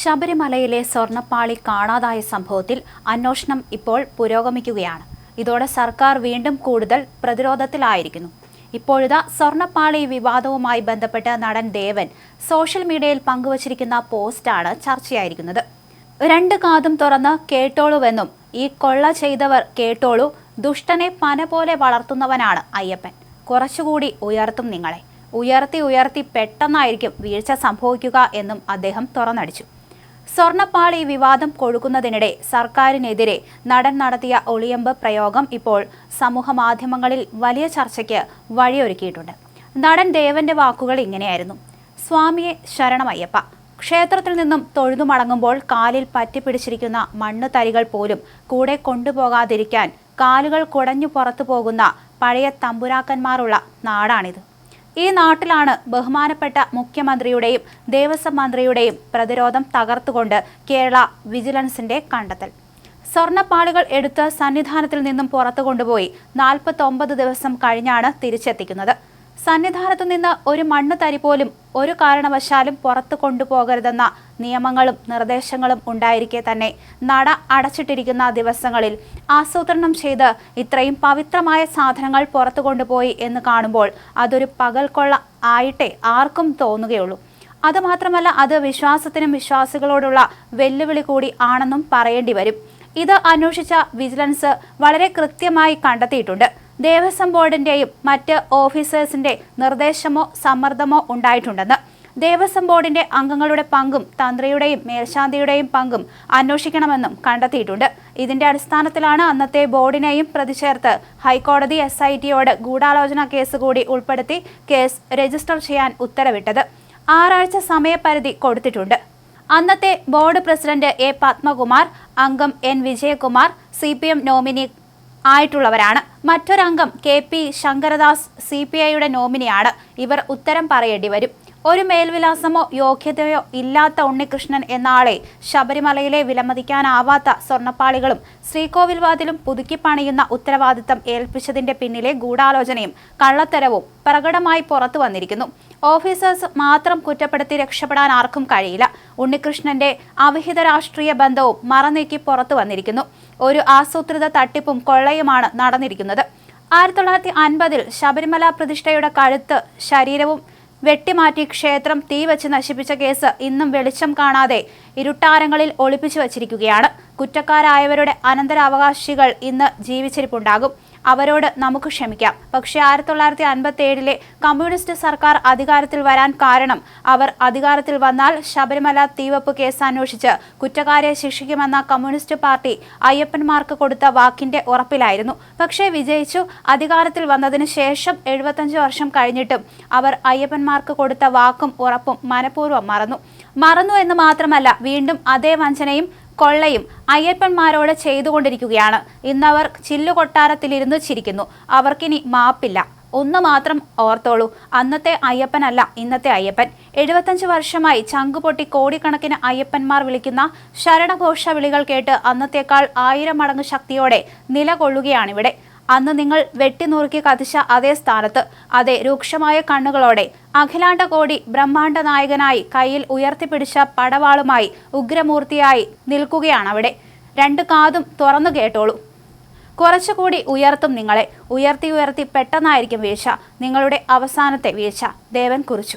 ശബരിമലയിലെ സ്വർണപ്പാളി കാണാതായ സംഭവത്തിൽ അന്വേഷണം ഇപ്പോൾ പുരോഗമിക്കുകയാണ്. ഇതോടെ സർക്കാർ വീണ്ടും കൂടുതൽ പ്രതിരോധത്തിലായിരിക്കുന്നു. ഇപ്പോഴിതാ സ്വർണപ്പാളി വിവാദവുമായി ബന്ധപ്പെട്ട് നടൻ ദേവൻ സോഷ്യൽ മീഡിയയിൽ പങ്കുവച്ചിരിക്കുന്ന പോസ്റ്റാണ് ചർച്ചയായിരിക്കുന്നത്. രണ്ട് കാതും തുറന്ന് കേട്ടോളുവെന്നും ഈ കൊള്ള ചെയ്തവർ കേട്ടോളൂ ദുഷ്ടനെ പന പോലെ വളർത്തുന്നവനാണ് അയ്യപ്പൻ. കുറച്ചുകൂടി ഉയർത്തും നിങ്ങളെ. ഉയർത്തി ഉയർത്തി പെട്ടെന്നായിരിക്കും വീഴ്ച സംഭവിക്കുക എന്നും അദ്ദേഹം തുറന്നടിച്ചു. സ്വർണപ്പാളി വിവാദം കൊഴുക്കുന്നതിനിടെ സർക്കാരിനെതിരെ നടൻ നടത്തിയ ഒളിയമ്പ് പ്രയോഗം ഇപ്പോൾ സമൂഹമാധ്യമങ്ങളിൽ വലിയ ചർച്ചയ്ക്ക് വഴിയൊരുക്കിയിട്ടുണ്ട്. നടൻ ദേവന്റെ വാക്കുകൾ ഇങ്ങനെയായിരുന്നു. സ്വാമിയെ ശരണമയ്യപ്പ. ക്ഷേത്രത്തിൽ നിന്നും തൊഴുതു മടങ്ങുമ്പോൾ കാലിൽ പറ്റിപ്പിടിച്ചിരിക്കുന്ന മണ്ണ് തരികൾ പോലും കൂടെ കൊണ്ടുപോകാതിരിക്കാൻ കാലുകൾ കുടഞ്ഞു പുറത്തു പോകുന്ന പഴയ തമ്പുരാക്കന്മാരുള്ള നാടാണിത്. ഈ നാട്ടിലാണ് ബഹുമാനപ്പെട്ട മുഖ്യമന്ത്രിയുടെയും ദേവസ്വം മന്ത്രിയുടെയും പ്രതിരോധം തകർത്തുകൊണ്ട് കേരള വിജിലൻസിന്റെ കണ്ടെത്തൽ. സ്വർണപ്പാളികൾ എടുത്ത് സന്നിധാനത്തിൽ നിന്നും പുറത്തു കൊണ്ടുപോയി നാൽപ്പത്തി ദിവസം കഴിഞ്ഞാണ് തിരിച്ചെത്തിക്കുന്നത്. സന്നിധാനത്തു നിന്ന് ഒരു മണ്ണ് തരി പോലും ഒരു കാരണവശാലും പുറത്തു കൊണ്ടുപോകരുതെന്ന നിയമങ്ങളും നിർദ്ദേശങ്ങളും ഉണ്ടായിരിക്കെ തന്നെ. നട അടച്ചിട്ടിരിക്കുന്ന ദിവസങ്ങളിൽ ആസൂത്രണം ചെയ്ത് ഇത്രയും പവിത്രമായ സാധനങ്ങൾ പുറത്തു കൊണ്ടുപോയി എന്ന് കാണുമ്പോൾ അതൊരു പകൽക്കൊള്ള ആയിട്ടേ ആർക്കും തോന്നുകയുള്ളൂ. അതുമാത്രമല്ല അത് വിശ്വാസത്തിനും വിശ്വാസികളോടുള്ള വെല്ലുവിളി കൂടി ആണെന്നും പറയേണ്ടി വരും. ഇത് അന്വേഷിച്ച വിജിലൻസ് വളരെ കൃത്യമായി കണ്ടെത്തിയിട്ടുണ്ട്. ദേവസ്വം ബോർഡിന്റെയും മറ്റ് ഓഫീസേഴ്സിന്റെ നിർദ്ദേശമോ സമ്മർദ്ദമോ ഉണ്ടായിട്ടുണ്ടെന്ന്. ദേവസ്വം ബോർഡിന്റെ അംഗങ്ങളുടെ പങ്കും തന്ത്രിയുടെയും മേൽശാന്തിയുടെയും പങ്കും അന്വേഷിക്കണമെന്നും കണ്ടെത്തിയിട്ടുണ്ട്. ഇതിന്റെ അടിസ്ഥാനത്തിലാണ് അന്നത്തെ ബോർഡിനെയും പ്രതിചേർത്ത് ഹൈക്കോടതി എസ് ഐ ടിയോട് ഗൂഢാലോചന കേസ് കൂടി ഉൾപ്പെടുത്തി കേസ് രജിസ്റ്റർ ചെയ്യാൻ ഉത്തരവിട്ടത്. ആറാഴ്ച സമയപരിധി കൊടുത്തിട്ടുണ്ട്. അന്നത്തെ ബോർഡ് പ്രസിഡന്റ് എ പത്മകുമാർ അംഗം N Vijayakumar C P M nominee ആയിട്ടുള്ളവരാണ്. മറ്റൊരംഗം K P Sankaradas C P ഐയുടെ നോമിനിയാണ്. ഇവർ ഉത്തരം പറയേണ്ടി വരും. ഒരു മേൽവിലാസമോ യോഗ്യതയോ ഇല്ലാത്ത ഉണ്ണികൃഷ്ണൻ എന്ന ആളെ ശബരിമലയിലെ വിലമതിക്കാനാവാത്ത സ്വർണപ്പാളികളും ശ്രീകോവിൽ വാതിലും പുതുക്കി പണിയുന്ന ഉത്തരവാദിത്തം ഏൽപ്പിച്ചതിന്റെ പിന്നിലെ ഗൂഢാലോചനയും കള്ളത്തരവും പ്രകടമായി പുറത്തു വന്നിരിക്കുന്നു. ഓഫീസേഴ്സ് മാത്രം കുറ്റപ്പെടുത്തി രക്ഷപ്പെടാൻ ആർക്കും കഴിയില്ല. ഉണ്ണികൃഷ്ണന്റെ അവിഹിത രാഷ്ട്രീയ ബന്ധവും മറനീക്കി പുറത്തു വന്നിരിക്കുന്നു. ഒരു ആസൂത്രിത തട്ടിപ്പും കൊള്ളയുമാണ് നടന്നിരിക്കുന്നത്. ആയിരത്തി തൊള്ളായിരത്തി അൻപതിൽ ശബരിമല പ്രതിഷ്ഠയുടെ കഴുത്ത് ശരീരവും വെട്ടിമാറ്റി ക്ഷേത്രം തീ വച്ച് നശിപ്പിച്ച കേസ് ഇന്നും വെളിച്ചം കാണാതെ ഇരുട്ടാരങ്ങളിൽ ഒളിപ്പിച്ചു വച്ചിരിക്കുകയാണ്. കുറ്റക്കാരായവരുടെ അനന്തരാവകാശികൾ ഇന്ന് ജീവിച്ചിരിപ്പുണ്ടാകും. അവരോട് നമുക്ക് ക്ഷമിക്കാം. പക്ഷേ ആയിരത്തി തൊള്ളായിരത്തി അൻപത്തി ഏഴിലെ കമ്മ്യൂണിസ്റ്റ് സർക്കാർ അധികാരത്തിൽ വരാൻ കാരണം അവർ അധികാരത്തിൽ വന്നാൽ ശബരിമല തീവപ്പ് കേസ് അന്വേഷിച്ച് കുറ്റക്കാരെ ശിക്ഷിക്കുമെന്ന കമ്മ്യൂണിസ്റ്റ് പാർട്ടി അയ്യപ്പന്മാർക്ക് കൊടുത്ത വാക്കിന്റെ ഉറപ്പിലായിരുന്നു. പക്ഷേ വിജയിച്ചു. അധികാരത്തിൽ വന്നതിന് ശേഷം എഴുപത്തഞ്ച് വർഷം കഴിഞ്ഞിട്ടും അവർ അയ്യപ്പന്മാർക്ക് കൊടുത്ത വാക്കും ഉറപ്പും മനഃപൂർവം മറന്നു. മറന്നു എന്ന് മാത്രമല്ല വീണ്ടും അതേ വഞ്ചനയും കൊള്ളയും അയ്യപ്പന്മാരോട് ചെയ്തുകൊണ്ടിരിക്കുകയാണ്. ഇന്നവർ ചില്ലുകൊട്ടാരത്തിലിരുന്ന് ചിരിക്കുന്നു. അവർക്കിനി മാപ്പില്ല. ഒന്ന് മാത്രം ഓർത്തോളൂ. അന്നത്തെ അയ്യപ്പനല്ല ഇന്നത്തെ അയ്യപ്പൻ. എഴുപത്തഞ്ച് വർഷമായി ചങ്കുപൊട്ടി കോടിക്കണക്കിന് അയ്യപ്പന്മാർ വിളിക്കുന്ന ശരണഘോഷ വിളികൾ കേട്ട് അന്നത്തേക്കാൾ ആയിരം മടങ്ങ് ശക്തിയോടെ നിലകൊള്ളുകയാണിവിടെ. അന്ന് നിങ്ങൾ വെട്ടിനുറുക്കി കത്തിച്ച അതേ സ്ഥാനത്ത്. അതേ രൂക്ഷമായ കണ്ണുകളോടെ അഖിലാണ്ട കോടി ബ്രഹ്മാണ്ട നായകനായി കയ്യിൽ ഉയർത്തിപ്പിടിച്ച പടവാളുമായി ഉഗ്രമൂർത്തിയായി നിൽക്കുകയാണ് അവിടെ രണ്ട് കാതും തുറന്നു കേട്ടോളൂ. കുറച്ചുകൂടി ഉയർത്തും നിങ്ങളെ. ഉയർത്തി ഉയർത്തി പെട്ടെന്നായിരിക്കും വീഴ്ച. നിങ്ങളുടെ അവസാനത്തെ വീഴ്ച. ദേവൻ കുറിച്ചു.